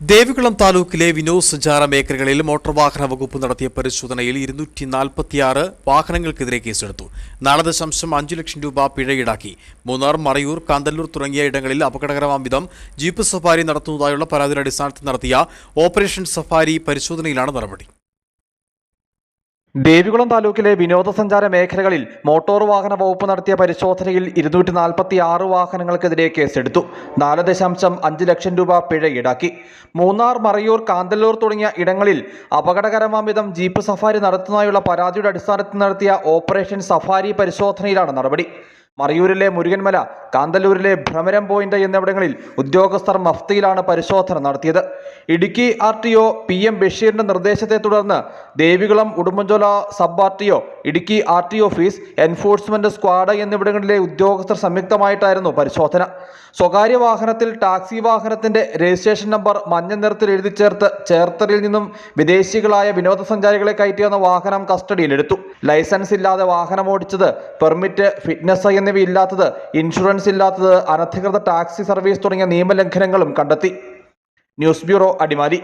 ദേവികുളം താലൂക്കിലെ വിനോദസഞ്ചാര മേഖലകളിൽ മോട്ടോർ വാഹന വകുപ്പ് നടത്തിയ പരിശോധനയിൽ ഇരുന്നൂറ്റി നാൽപ്പത്തിയാറ് വാഹനങ്ങൾക്കെതിരെ കേസെടുത്തു. നാല് ദശാംശം അഞ്ചു ലക്ഷം രൂപ പിഴ ഈടാക്കി മൂന്നാർ മറയൂർ കാന്തല്ലൂർ തുടങ്ങിയ ഇടങ്ങളിൽ അപകടകരമാം വിധം ജീപ്പ് സഫാരി നടത്തുന്നതായുള്ള പരാതിയുടെ അടിസ്ഥാനത്തിൽ നടത്തിയ ഓപ്പറേഷൻ സഫാരി പരിശോധനയിലാണ് നടപടി. ദേവികുളം താലൂക്കിലെ വിനോദസഞ്ചാര മേഖലകളിൽ മോട്ടോർ വാഹന വകുപ്പ് നടത്തിയ പരിശോധനയിൽ ഇരുന്നൂറ്റി നാൽപ്പത്തി ആറ് വാഹനങ്ങൾക്കെതിരെ കേസെടുത്തു. നാല് ദശാംശം അഞ്ച് ലക്ഷം രൂപ പിഴ ഈടാക്കി. മൂന്നാർ മറയൂർ കാന്തല്ലൂർ തുടങ്ങിയ ഇടങ്ങളിൽ അപകടകരമാം വിധം ജീപ്പ് സഫാരി നടത്തുന്നതായുള്ള പരാതിയുടെ അടിസ്ഥാനത്തിൽ നടത്തിയ ഓപ്പറേഷൻ സഫാരി പരിശോധനയിലാണ് നടപടി. മറയൂരിലെ മുരുകൻമല കാന്തല്ലൂരിലെ ഭ്രമരം പോയിന്റ് എന്നിവിടങ്ങളിൽ ഉദ്യോഗസ്ഥർ മഫ്തിയിലാണ് പരിശോധന നടത്തിയത്. Idukki R T O P M ബഷീറിന്റെ നിർദ്ദേശത്തെ തുടർന്ന് Devikulam Udumbanchola sub R T O Idukki R T office enforcement squad എന്നിവിടങ്ങളിലെ ഉദ്യോഗസ്ഥർ സംയുക്തമായിട്ടായിരുന്നു പരിശോധന. സ്വകാര്യ വാഹനത്തിൽ ടാക്സി വാഹനത്തിന്റെ രജിസ്ട്രേഷൻ നമ്പർ മഞ്ഞ നിറത്തിൽ എഴുതി ചേർത്ത് ചേർത്തലയിൽ നിന്നും വിദേശികളായ വിനോദസഞ്ചാരികളെ കയറ്റിയെന്ന വാഹനം കസ്റ്റഡിയിലെടുത്തു. ലൈസൻസ് ഇല്ലാതെ വാഹനം ഓടിച്ചത് പെർമിറ്റ് ഫിറ്റ്നസ് എന്നിവ ഇല്ലാത്തത് ഇൻഷുറൻസ് ഇല്ലാത്തത് അനധികൃത ടാക്സി സർവീസ് തുടങ്ങിയ നിയമലംഘനങ്ങളും കണ്ടെത്തി. News bureau Adimali.